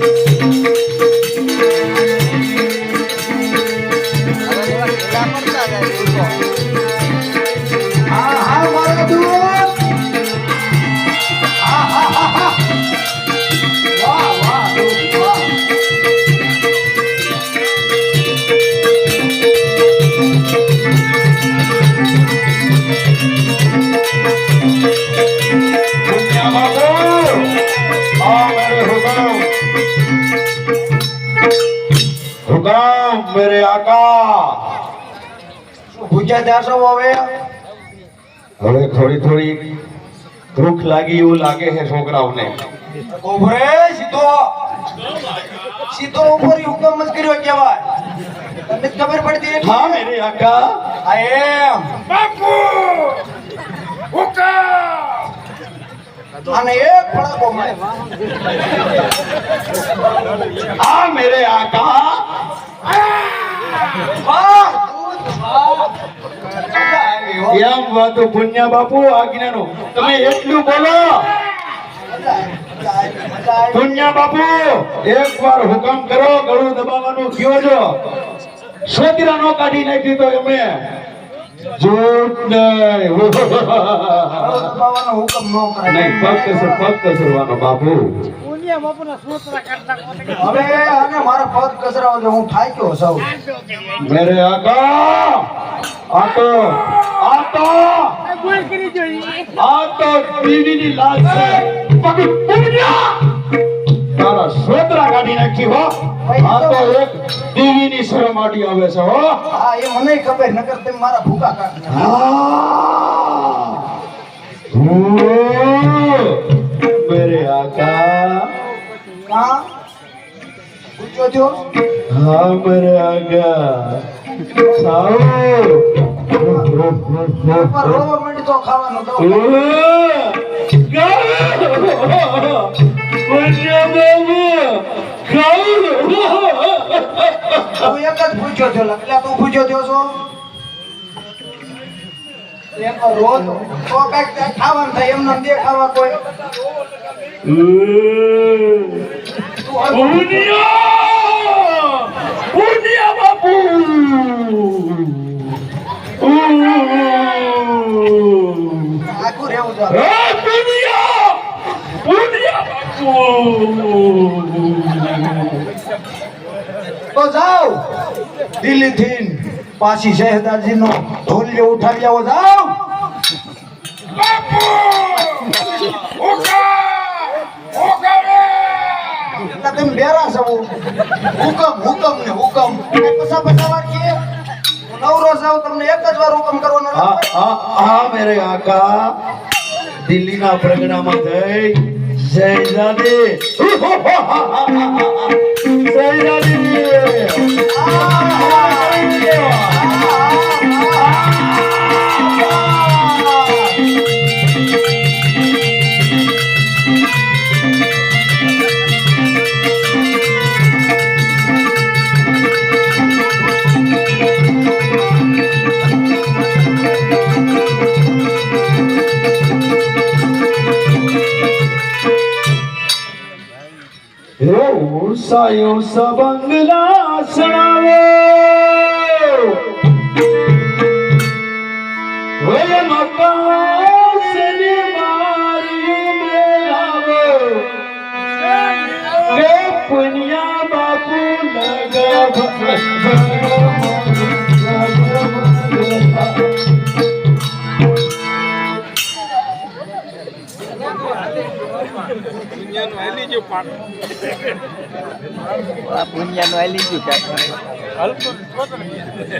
હા ભૂખ્યા જાશો હવે હવે થોડી થોડી દુઃખ લાગી એવું લાગે છે છોકરાઓને. કોભરે સીધો. સીધો ઉપર હુકમ જ કર્યો કહેવાય. તમને ખબર પડતી? હા મેરે આકા આ એમ. અને એક ફળકો મારે હા મેરે આકા વાહ વાહ. એમ વાતો પુણ્યા બાપુ આજ્ઞાનું. તમે એટલું બોલો. પુણ્યા બાપુ એક વાર હુકમ કરો ગળું દબાવવાનું કયો છો? છોકરા નો કાઢી નાખી તો અમે જૂઠ નહીં. હુકમ ન કરાય. નહીં ફક્ત સર ફક્ત સરવાનો બાપુ. હવે આને મારો પગ કચરાવો છે હું થાક્યો સૌ મેરે આકા આતો! તો આ તો આ તો બીવીની લાજ છે. પગ પુણ્યા તારા છોકરા કાઢી નાખી હો. આ તો એક દેવીની શરમ આડી આવે છે હો. હા એ મને ખબર નકર તેમ મારા ભૂકા કાઢી હા. મેરે ओ, હા પૂછો છો હા મરાગા ખાઓ તો ખાવાનું ખાઓ એક જ પૂછ્યો છો લખલા તું પૂછ્યો છો એક રો તો તો કાંઈક કાંઈક ખાવાનું થાય એમને દેખાવા કોઈ. પુણ્યા પુણ્યા બાપુ! આખું રહેવું પુણ્યા પુણ્યા બાપુ! તો જાઓ. દિલ્હી થી પાછી શહેદારજી નો ઢોલિયો ઉઠાવી આવો જાઓ. તમે બેરા છો. હુકમ હુકમ ને હુકમ. પસા પસા વાર કે નવરો છું તમને એક જ વાર હુકમ કરવાનો હા હા મેરે આકા. દિલ્હીના પ્રગણામાં જઈ જયજાદી જયજાદી એવું સાયો સબંગલા સણાવો હોય મકાસને મારી મેળાવો કે પુણ્યા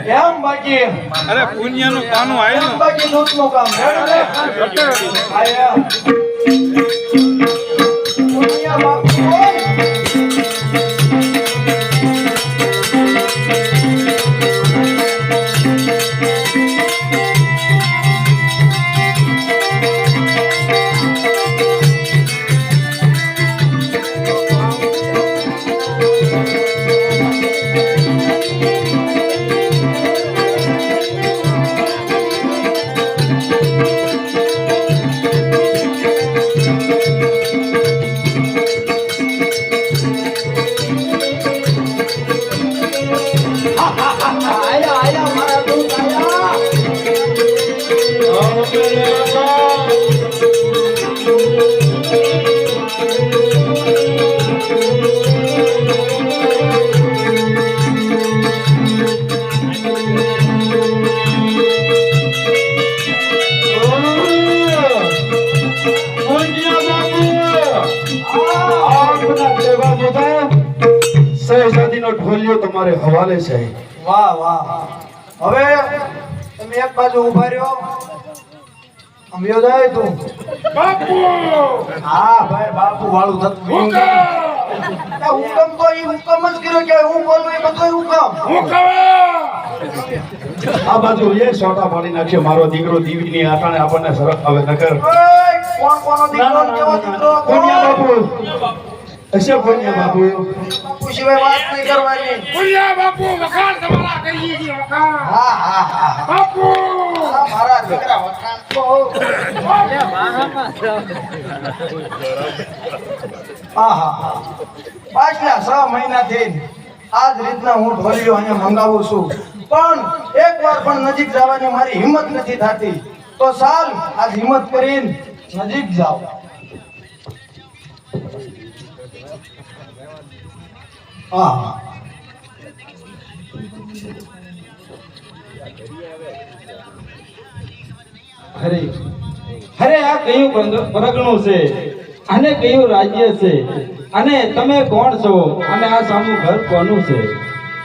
કેમ બાકી અરે આવ્યું બાકી દૂધનું કામ ઢોલિયો તમારે હવાલે છે. વાહ વાહ. હવે તમે એક બાજુ ઊભા રહ્યો. આમ જાય તું? બાપુ હા ભાઈ બાપુ વાળું થતું હુકમ! તો એ હુકમ જ કર્યો કે હું બોલું એ બધું હુકમ. આ બાજુ એ સોટા પાડી નાખ્યો. મારો દીકરો દીવીની આટાણે આપણને સરસ હવે નગર કોણ કોનો દીકરો? કેવો દીકરો કોણ? બાપુ. હશે પુણ્યા બાપુ? બાપુ સિવાય વાત નહીં કરવાની. ભૂલ્યા બાપુ વખાણ તમારા કરીએ છીએ વખાણ. હા હા હા. બાપુ! મારા દીકરા વખાણ તો હા. હા હા પાછલા છ મહિનાથી આ જ રીતના હું ઢોલીઓ અહીંયા મંગાવું છું. પણ એકવાર પણ નજીક જવાની મારી હિંમત નથી થતી. તો ચાલ આજ હિંમત કરીને નજીક જાઓ. હા હરે હરે, આ કયું પરગણું છે? અને કયું રાજ્ય છે? અને તમે કોણ છો? અને આ સામું ઘર કોનું છે?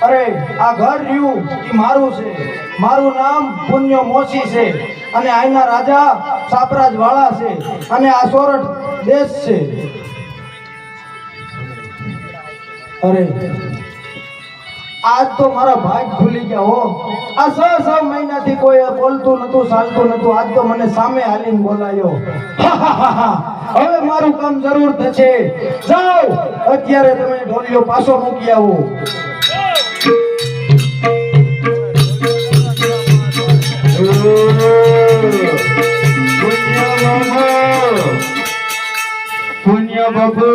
અરે, આ ઘર રહ્યું એ મારું છે. મારું નામ પુણ્ય મોસી છે. અને આના રાજા સાપરાજ છે. અને આ સોરઠ દેશ છે. અરે. આજ તો મારા ભાગ ખુલી ગયા હો. આ છ છ મહિનાથી કોઈ બોલતું નતું, ચાલતું નતું. આજ તો મને સામે હાલીને બોલાયો. હવે મારું કામ જરૂર થશે. જાઓ. અત્યારે તમે ઢોલિયો પાછો મૂકી આવો. પુણ્યા બાપુ.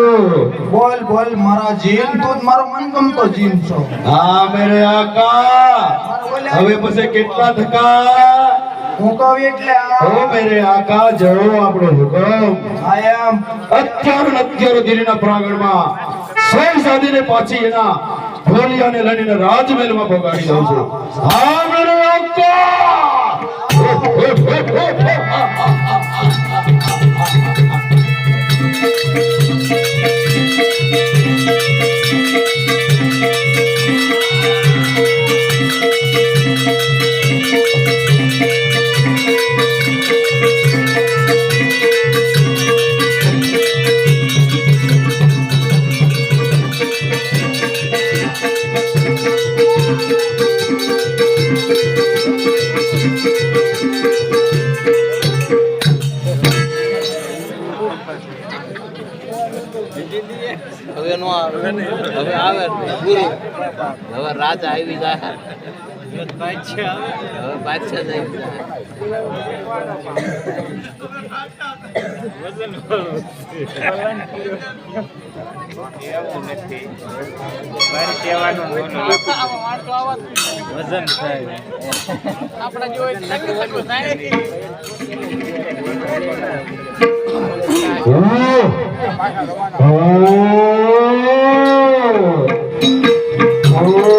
બોલ બોલ મારા જીન તો મારો મનગમતો જીન છો. હા મેરે આકા. હવે પછી કેટલા ધક્કા? હું કહું એટલે ઓ મેરે આકા જળો આપણો હુકમ. આઈ અત્યાર અત્યાર ગીરીના પ્રાંગણમાં સૌ સાધીને પાછી એના લઈને રાજમહેલમાં ભોગાડી દઉં છું. હા મેરે આકા. હવે નો આવે. હવે આવે ગુરુ હવે રાજા આવી જાય હવે બાદશાહ જાય પુણ્ય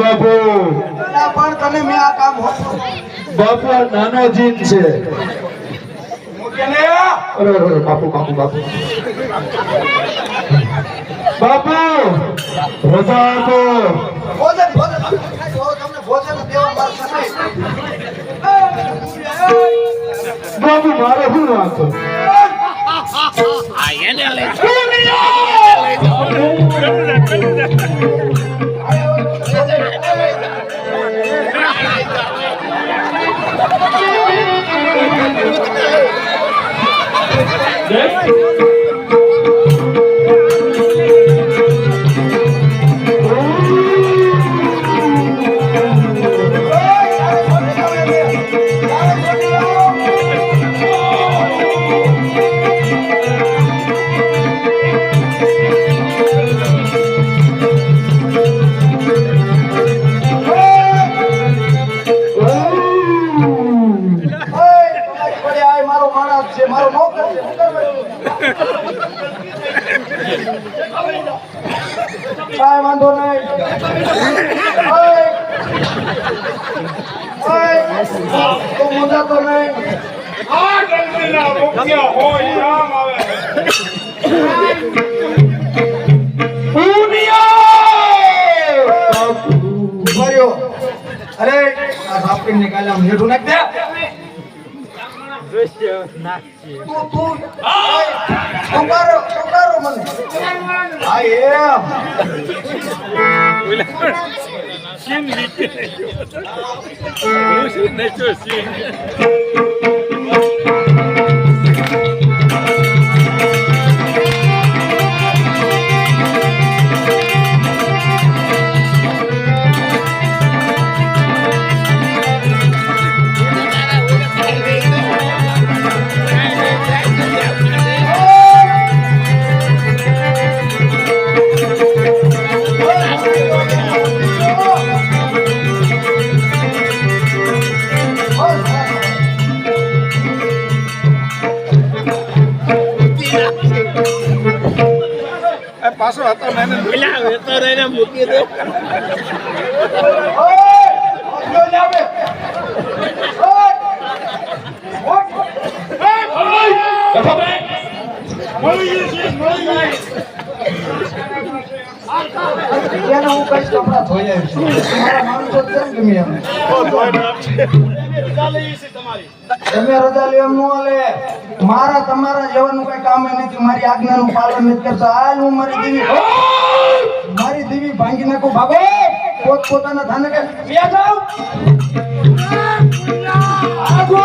બાપુ. પણ તને મેં આ કામ હોતું બાપુ આ નાનો જીન છે. બાપુ બાપુ બાપુ. બાપુ રજા આપો. ભોજન ભોજન તમને ભોજન દેવા બાપુ મારે શું વાંચો ઓય! Yes, આ ગંદકીના મુખ્ય હોય રામ આવે અરે આ સાપડીને નિકાલે આમ હેઠું નાખ દે તું તું ઊભા રહો, ઊભા રહો મને હા એમ એને હું કઈશ તો હમણાં ધોઈ આવીશ. મારા માણસો કેમ ગમે એમ? તમે રજા લેવા એમ નો હાલે. મારા તમારા જેવાનું કઈ કામ નથી. મારી આજ્ઞાનું પાલન નથી કરતા. હાલ હું મારી દીવી મારી દીવી ભાંગી નાખું. ભાગો પોત પોતાના થાને કે બે જાઓ ભાગો